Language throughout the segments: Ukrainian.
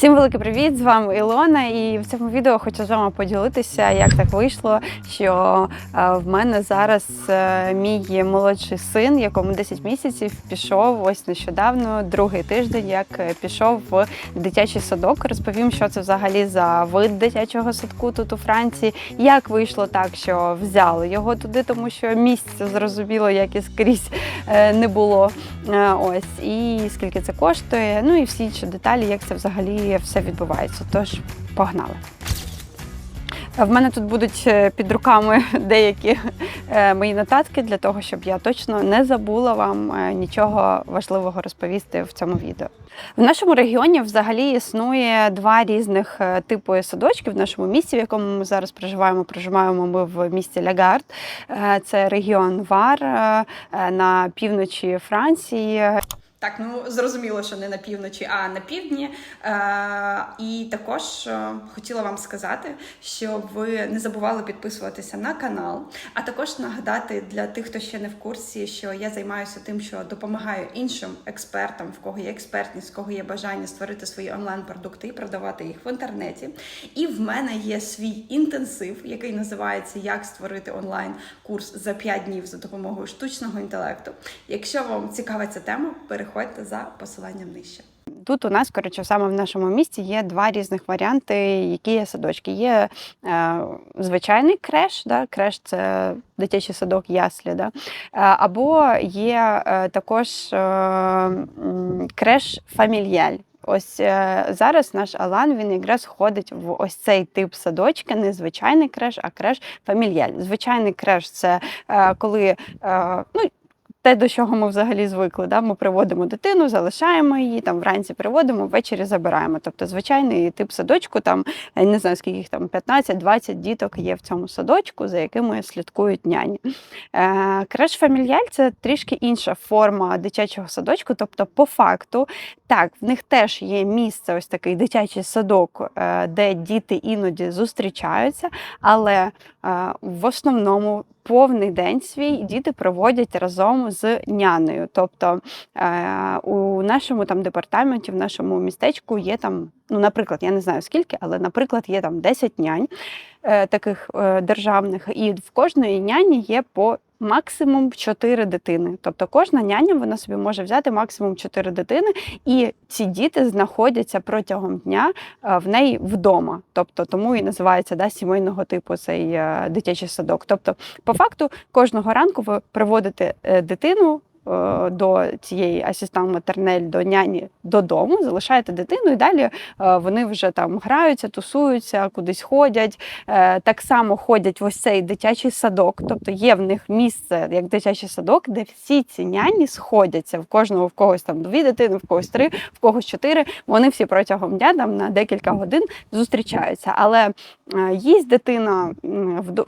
Всім великий привіт! З вами Ілона, і в цьому відео хочу з вами поділитися, як так вийшло, що е, в мене зараз е, мій молодший син, якому 10 місяців, пішов ось нещодавно, другий тиждень, як е, пішов в дитячий садок. Розповім, що це взагалі за вид дитячого садку тут у Франції. Як вийшло так, що взяли його туди, тому що місця зрозуміло, як і скрізь не було. Ось і скільки це коштує. Ну і всі інші деталі, як це взагалі все відбувається. Тож погнали. В мене тут будуть е, під руками деякі е, мої нотатки для того, щоб я точно не забула вам е, нічого важливого розповісти в цьому відео. В нашому регіоні взагалі існує два різних е, типи садочків в нашому місті, в якому ми зараз проживаємо. Проживаємо ми в місті Лягард. Е, Це регіон Вар е, е, на півночі Франції. Так, ну зрозуміло, що не на півночі, а на півдні. Е, і також е, хотіла вам сказати, щоб ви не забували підписуватися на канал, а також нагадати для тих, хто ще не в курсі, що я займаюся тим, що допомагаю іншим експертам, в кого є експертність, в кого є бажання створити свої онлайн-продукти і продавати їх в інтернеті. І в мене є свій інтенсив, який називається Як створити онлайн-курс за 5 днів за допомогою штучного інтелекту. Якщо вам цікава ця тема, переходьте за посиланням нижче. Тут у нас, коротше, саме в нашому місті є два різних варіанти, які є садочки. Є е, звичайний креш, да? креш це дитячий садок яслі, да? Е, або є е, також е, креш фамільяль. Ось е, зараз наш Алан він якраз ходить в ось цей тип садочка, не звичайний креш, а креш фамільяль. Звичайний креш це е, коли е, ну, те, до чого ми взагалі звикли. Да? Ми приводимо дитину, залишаємо її, там вранці приводимо, ввечері забираємо. Тобто звичайний тип садочку, там я не знаю, скільки їх там 15-20 діток є в цьому садочку, за якими слідкують няні. Е, Креш фамільяль це трішки інша форма дитячого садочку. Тобто, по факту, так, в них теж є місце, ось такий дитячий садок, е, де діти іноді зустрічаються, але е, в основному повний день свій діти проводять разом з няною. Тобто е, у нашому там департаменті, в нашому містечку є там, ну, наприклад, я не знаю скільки, але, наприклад, є там 10 нянь е, таких е, державних, і в кожної няні є по максимум 4 дитини. Тобто кожна няня вона собі може взяти максимум 4 дитини, і ці діти знаходяться протягом дня е, в неї вдома. Тобто тому і називається да, сімейного типу цей е, дитячий садок. Тобто, по факту, кожного ранку ви приводите е, дитину. Е, До цієї асистан матернель, до няні додому, залишаєте дитину, і далі е, вони вже там граються, тусуються, кудись ходять. Е, Так само ходять в ось цей дитячий садок. Тобто є в них місце як дитячий садок, де всі ці няні сходяться. В кожного в когось там дві дитини, в когось три, в когось чотири. Вони всі протягом дня там на декілька годин зустрічаються. Але їсть дитина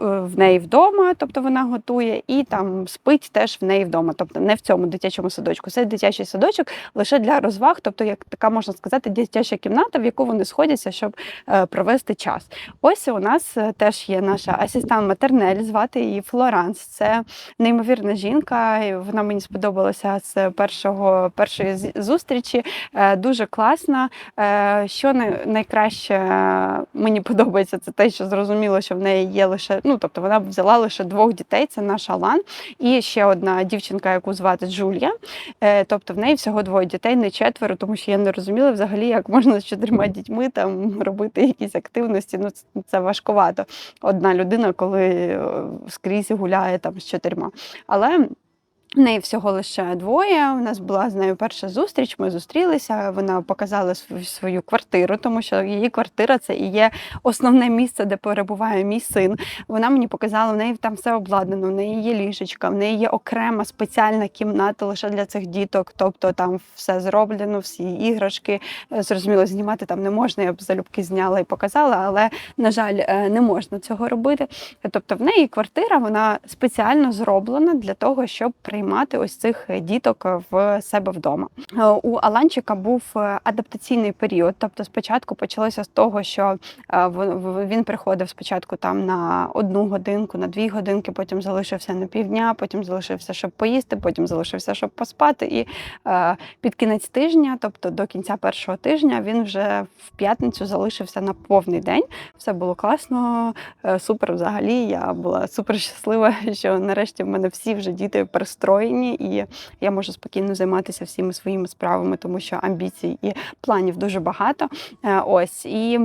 в неї вдома, тобто вона готує, і там спить теж в неї вдома, тобто не в цьому дитячому садочку. Це дитячий садочок лише для розваг, тобто як така можна сказати, дитяча кімната, в яку вони сходяться, щоб е, провести час. Ось у нас е, теж є наша асистент матернель, звати її Флоранс. Це неймовірна жінка. Вона мені сподобалася з першого першої зустрічі. Е, Дуже класна. Що найкраще мені подобається, це те, що зрозуміло, що в неї є лише, ну тобто вона взяла лише двох дітей. Це наш Алан, і ще одна дівчинка, яку звати Джулія. Е, Тобто в неї всього двоє дітей, не четверо, тому що я не розуміла взагалі, як можна з чотирма дітьми там робити якісь активності. Ну це, це важкувато. Одна людина, коли е, скрізь гуляє там з чотирма. Але в неї всього лише двоє. У нас була з нею перша зустріч. Ми зустрілися. Вона показала свою, квартиру, тому що її квартира це і є основне місце, де перебуває мій син. Вона мені показала, в неї там все обладнано, в неї є ліжечка, в неї є окрема спеціальна кімната лише для цих діток. Тобто там все зроблено, всі іграшки. Е, Зрозуміло, знімати там не можна. Я б залюбки зняла і показала, але на жаль, е, не можна цього робити. Тобто, в неї квартира вона спеціально зроблена для того, щоб приймати приймати ось цих діток в себе вдома. Е, У Аланчика був е, адаптаційний період. Тобто, спочатку почалося з того, що е, він приходив спочатку там на одну годинку, на дві годинки, потім залишився на півдня, потім залишився, щоб поїсти, потім залишився, щоб поспати. І е, під кінець тижня, тобто до кінця першого тижня, він вже в п'ятницю залишився на повний день. Все було класно, е, супер. Взагалі, я була супер щаслива, що нарешті в мене всі вже діти пристроєні, і я можу спокійно займатися всіми своїми справами, тому що амбіцій і планів дуже багато. Е, Ось і.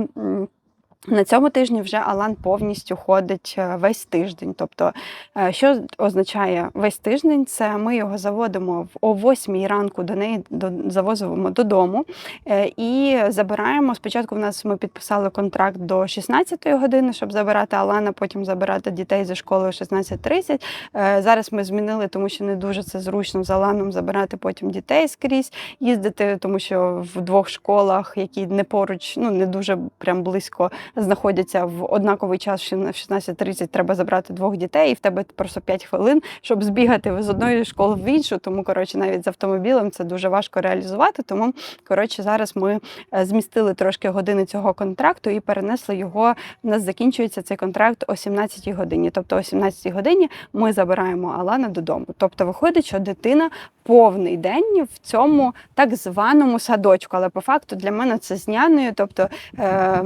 На цьому тижні вже Алан повністю ходить е, весь тиждень. Тобто, е, що означає весь тиждень? Це ми його заводимо в о 8 ранку до неї до, завозимо додому е, і забираємо. Спочатку в нас ми підписали контракт до 16 години, щоб забирати Алана, потім забирати дітей зі школи о 16.30. Е, Зараз ми змінили, тому що не дуже це зручно з Аланом забирати потім дітей скрізь, їздити, тому що в двох школах, які не поруч, ну не дуже прям близько знаходяться в однаковий час в 16.30 треба забрати двох дітей, і в тебе просто 5 хвилин, щоб збігати з одної школи в іншу. Тому коротше, навіть з автомобілем це дуже важко реалізувати. Тому коротше, зараз ми е, змістили трошки години цього контракту і перенесли його. У нас закінчується цей контракт о 17 годині. Тобто о 17 годині ми забираємо Алана додому. Тобто виходить, що дитина повний день в цьому так званому садочку. Але по факту для мене це з нянею. Тобто е,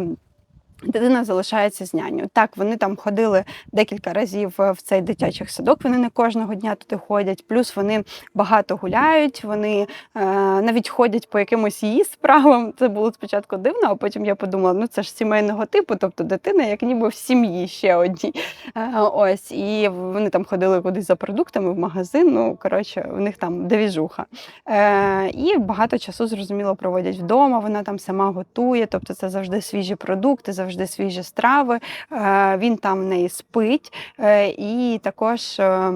дитина залишається з нянею. Так, вони там ходили декілька разів в цей дитячий садок. Вони не кожного дня туди ходять. Плюс вони багато гуляють, вони е, навіть ходять по якимось її справам. Це було спочатку дивно, а потім я подумала, ну це ж сімейного типу, тобто дитина, як ніби в сім'ї ще одній. Е, ось, і вони там ходили кудись за продуктами в магазин. Ну коротше, у них там девіжуха. Е, і багато часу зрозуміло проводять вдома. Вона там сама готує, тобто це завжди свіжі продукти, завжди свіжі страви. Е, він там в неї спить. Е, і також, е,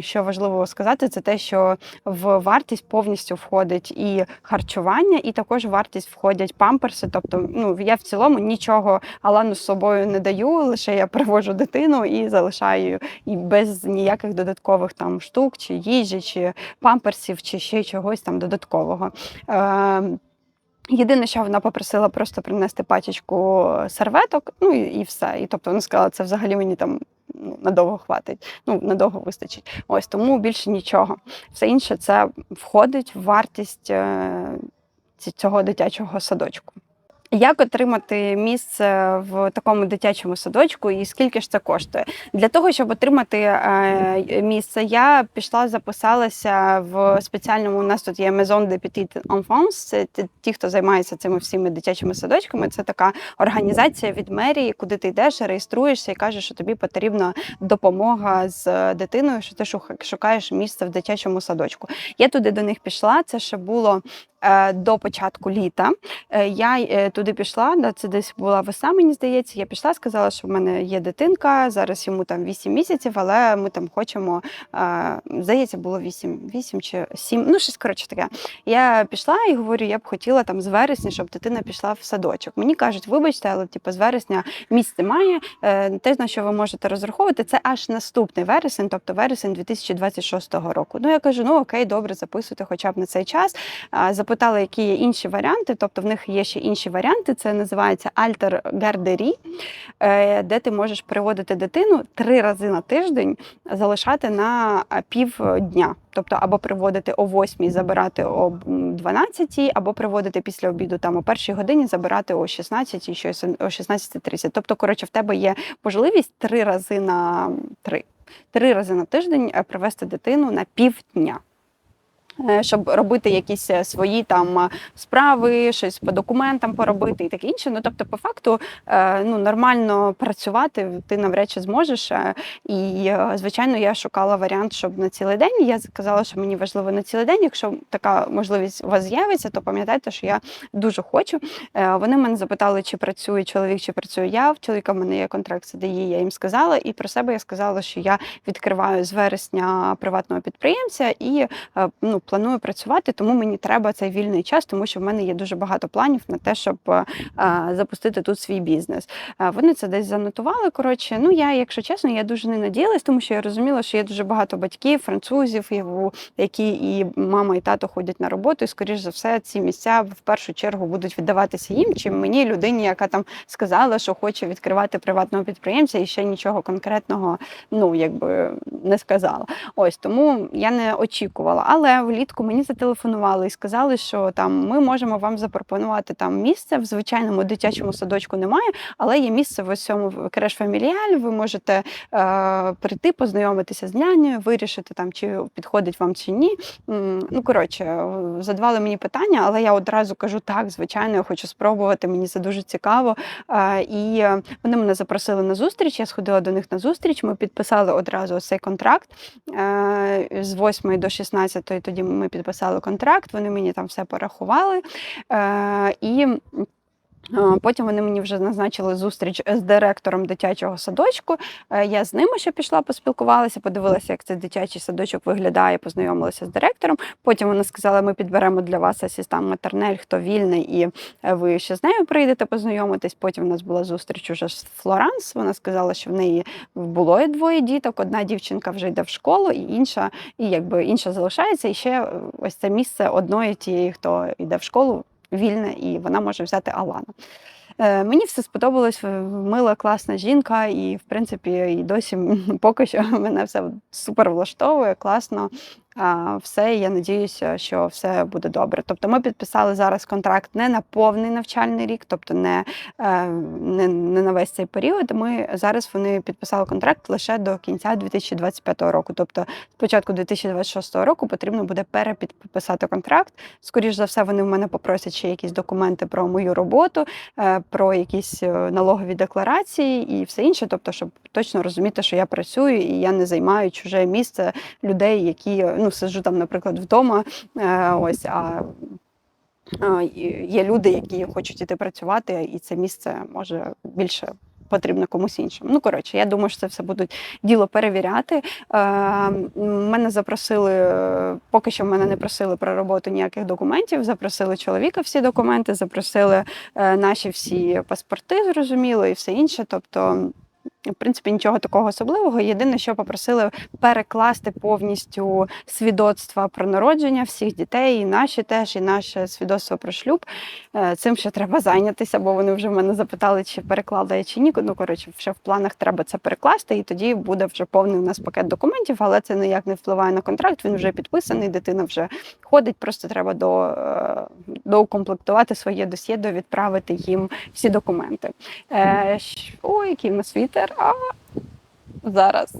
що важливо сказати, це те, що в вартість повністю входить і харчування, і також в вартість входять памперси. Тобто, ну я в цілому нічого Алану з собою не даю, лише я привожу дитину і залишаю і без ніяких додаткових там штук, чи їжі, чи памперсів, чи ще чогось там додаткового. Е, Єдине, що вона попросила просто принести пачечку серветок, ну і, і все. І тобто вона сказала, це взагалі мені там ну, надовго хватить, ну надовго вистачить. Ось тому більше нічого. Все інше це входить в вартість е, цього дитячого садочку. Як отримати місце в такому дитячому садочку і скільки ж це коштує? Для того, щоб отримати е, місце, я пішла, записалася в спеціальному. У нас тут є Maison de Petite Enfance, Це ті- хто займається цими всіми дитячими садочками. Це така організація від мерії, куди ти йдеш, реєструєшся і кажеш, що тобі потрібна допомога з дитиною, що ти шукаєш місце в дитячому садочку. Я туди до них пішла. Це ще було до початку літа. Е, Я е, туди пішла, це десь була весна, мені здається. Я пішла, сказала, що в мене є дитинка, зараз йому там 8 місяців, але ми там хочемо, е, здається, було 8, 8 чи 7, ну щось коротше таке. Я пішла і говорю, я б хотіла там з вересня, щоб дитина пішла в садочок. Мені кажуть, вибачте, але типу, з вересня місць немає. Е, Те, на що ви можете розраховувати, це аж наступний вересень, тобто вересень 2026 року. Ну я кажу, ну окей, добре, записуйте хоча б на цей час. А, Запитала, які є інші варіанти. Тобто в них є ще інші варіанти. Це називається альтер гардері, е, де ти можеш приводити дитину три рази на тиждень, залишати на півдня. Тобто або приводити о 8, забирати о 12, або приводити після обіду там о першій годині, забирати о 16, щось о 16.30. Тобто, коротше, в тебе є можливість три рази на три. Три рази на тиждень е, привести дитину на півдня. Е, Щоб робити якісь е, свої там е, справи, щось по документам поробити і таке інше. Ну тобто, по факту, ну нормально працювати ти навряд чи зможеш. І звичайно, я шукала варіант, щоб на цілий день. Я сказала, що мені важливо на цілий день. Якщо така можливість у вас з'явиться, то пам'ятайте, що я дуже хочу. Вони мене запитали, чи працює чоловік, чи працюю я. В чоловіка в мене є контракт СДІ, я їм сказала. І про себе я сказала, що я відкриваю з вересня приватного підприємця і ну, планую працювати, тому мені треба цей вільний час, тому що в мене є дуже багато планів на те, щоб е, е, запустити тут свій бізнес. Е, Вони це десь занотували. Коротше, ну я, якщо чесно, я дуже не надіялась, тому що я розуміла, що є дуже багато батьків, французів, які і мама, і тато ходять на роботу, і скоріш за все, ці місця в першу чергу будуть віддаватися їм, чим мені, людині, яка там сказала, що хоче відкривати приватного підприємця, і ще нічого конкретного, ну якби не сказала. Ось тому я не очікувала. Але влітку мені зателефонували і сказали, що там ми можемо вам запропонувати там місце в звичайному дитячому садочку немає, але є місце в цьому креш фаміліаль. Ви можете е, прийти, познайомитися з нянею, вирішити там, чи підходить вам чи ні. Ну коротше, задавали мені питання, але я одразу кажу так, звичайно, я хочу спробувати. Мені це дуже цікаво. Е, І е, вони мене запросили на зустріч. Я сходила до них на зустріч. Ми підписали одразу цей контракт Е, з 8 до 16 Тоді ми підписали контракт. Вони мені там все порахували. Е, І Потім вони мені вже назначили зустріч з директором дитячого садочку. Е, Я з ними ще пішла, поспілкувалася, подивилася, як цей дитячий садочок виглядає, познайомилася з директором. Потім вона сказала, ми підберемо для вас асистент матернель, хто вільний, і е, ви ще з нею прийдете познайомитись. Потім у нас була зустріч уже з Флоранс. Вона сказала, що в неї було і двоє діток. Одна дівчинка вже йде в школу, і інша, і якби інша залишається. І ще е, ось це місце одної тієї, хто йде в школу, вільне, і вона може взяти Алану. Е, Мені все сподобалось, мила, класна жінка, і в принципі і досі поки що мене все супер влаштовує, класно. Все, і я надіюся, що все буде добре. Тобто ми підписали зараз контракт не на повний навчальний рік, тобто не, е, не, не на весь цей період. Ми зараз вони підписали контракт лише до кінця 2025 року. Тобто, з початку 2026 року потрібно буде перепідписати контракт. Скоріш за все, вони в мене попросять ще якісь документи про мою роботу, е, про якісь е, налогові декларації і все інше. Тобто, щоб точно розуміти, що я працюю і я не займаю чуже місце людей, які ну сиджу там, наприклад, вдома. е, Ось а. Є люди, які хочуть іти працювати, і це місце може більше потрібно комусь іншому. Ну коротше, я думаю, що це все будуть діло перевіряти. Е, мене запросили, поки що мене не просили про роботу ніяких документів. Запросили чоловіка всі документи, запросили е, наші всі паспорти, зрозуміло, і все інше. Тобто. В принципі, нічого такого особливого. Єдине, що попросили перекласти повністю свідоцтва про народження всіх дітей, і наші теж, і наше свідоцтво про шлюб. Е, Цим ще треба зайнятися, бо вони вже мене запитали, чи переклала я чи ні. Ну коротше, вже в планах треба це перекласти, і тоді буде вже повний у нас пакет документів, але це ніяк не впливає на контракт. Він вже підписаний, дитина вже ходить. Просто треба до, е, доукомплектувати своє досьє, відправити їм всі документи. Е, Ой, який у нас вітер. А, зараз.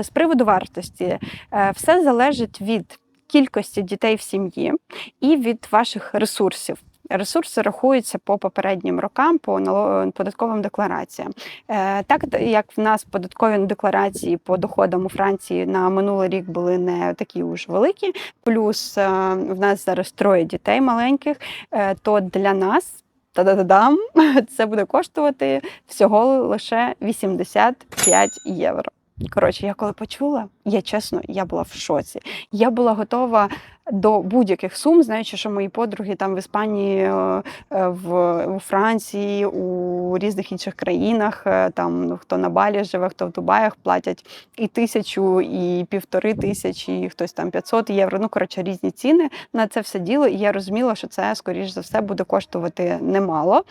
З приводу вартості, е, все залежить від кількості дітей в сім'ї і від ваших ресурсів. Ресурси рахуються по попереднім рокам, по податковим деклараціям. Е, Так як в нас податкові декларації по доходам у Франції на минулий рік були не такі уж великі, плюс е, в нас зараз троє дітей маленьких, то для нас та-да-да-дам, це буде коштувати всього лише 85 євро. Коротше, я коли почула, я чесно, я була в шоці. Я була готова до будь-яких сум, знаючи, що мої подруги там в Іспанії, е, е, в у Франції, у різних інших країнах, е, там ну, хто на Балі живе, хто в Дубаях платять і тисячу, і півтори тисячі, і хтось там 500 євро. Ну коротше, різні ціни на це все діло. І я розуміла, що це скоріш за все буде коштувати немало.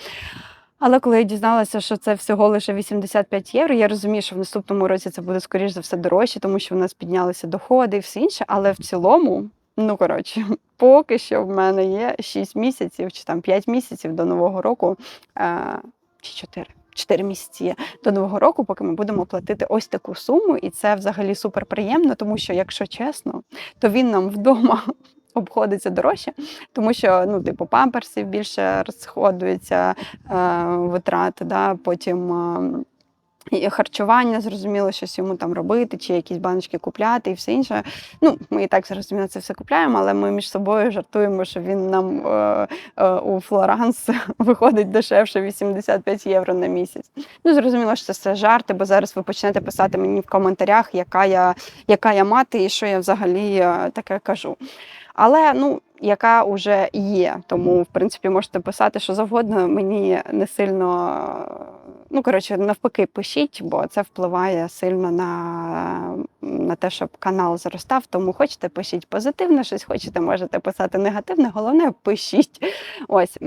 Але коли я дізналася, що це всього лише 85 євро, я розумію, що в наступному році це буде скоріш за все дорожче, тому що в нас піднялися доходи і все інше. Але в цілому, ну коротше, поки що в мене є 6 місяців чи там 5 місяців до нового року, е, чи 4. 4 місяці є до нового року, поки ми будемо платити ось таку суму, і це взагалі супер приємно, тому що, якщо чесно, то він нам вдома обходиться дорожче, тому що ну, типу, памперсів більше розходується е, витрати, да? потім. Е, і харчування, зрозуміло, щось йому там робити, чи якісь баночки купляти і все інше. Ну, ми і так зрозуміло це все купляємо, але ми між собою жартуємо, що він нам е, е, у Флоранс виходить дешевше 85 євро на місяць. Ну, зрозуміло, що це все жарти, бо зараз ви почнете писати мені в коментарях, яка я, яка я мати і що я взагалі е, таке кажу. Але ну. Яка вже є, тому в принципі можете писати що завгодно. Мені не сильно ну коротше, навпаки, пишіть, бо це впливає сильно на, на те, щоб канал зростав. Тому хочете, пишіть позитивно, щось хочете, можете писати негативне. Головне, пишіть. Ось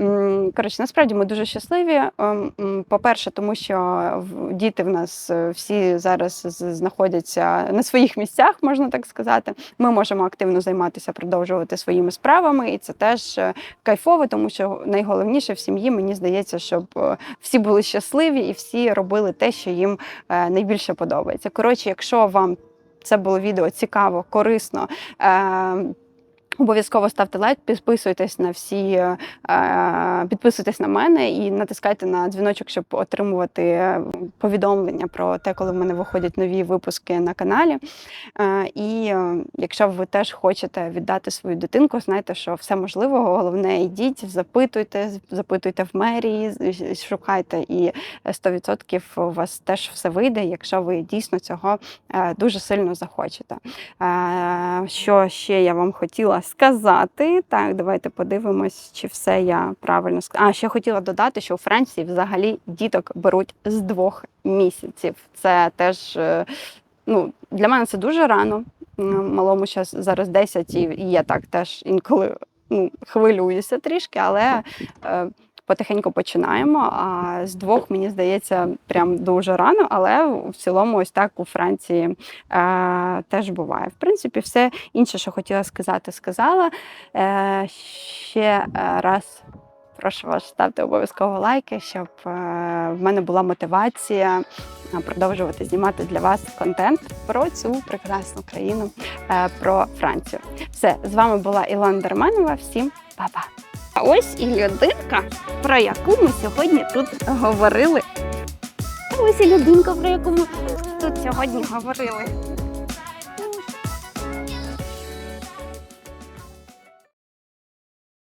коротше, насправді ми дуже щасливі. Ем, По-перше, тому що діти в нас е, всі зараз знаходяться на своїх місцях, можна так сказати. Ми можемо активно займатися, продовжувати своїми справами, і це теж е, кайфово, тому що найголовніше в сім'ї мені здається, щоб е, всі були щасливі всі робили те, що їм е, найбільше подобається. Коротше, якщо вам це було відео цікаво, корисно. Е, Обов'язково ставте лайк, підписуйтесь на всі, е, підписуйтесь на мене і натискайте на дзвіночок, щоб отримувати е, повідомлення про те, коли в мене виходять нові випуски на каналі. Е, І е, якщо ви теж хочете віддати свою дитинку, знайте, що все можливо. Головне, йдіть, запитуйте, запитуйте в мерії, шукайте, і 100% у вас теж все вийде, якщо ви дійсно цього е, дуже сильно захочете. Е, Що ще я вам хотіла сказати? Так, давайте подивимось, чи все я правильно сказала. А ще хотіла додати, що у Франції взагалі діток беруть з двох місяців. Це теж е, ну, для мене це дуже рано. Малому зараз зараз 10, і я так теж інколи ну, хвилююся трішки, але е, потихеньку починаємо. А з двох, мені здається, прям дуже рано, але в цілому, ось так у Франції е, теж буває. В принципі, все інше, що хотіла сказати, сказала. Е, ще е, раз. Прошу вас ставте обов'язково лайки, щоб е, в мене була мотивація е, продовжувати знімати для вас контент про цю прекрасну країну, про Францію. Все, з вами була Ілона Дерманова. Всім па-па! А ось і людинка, про яку ми сьогодні тут говорили. Ось і людинка, про яку ми тут сьогодні говорили.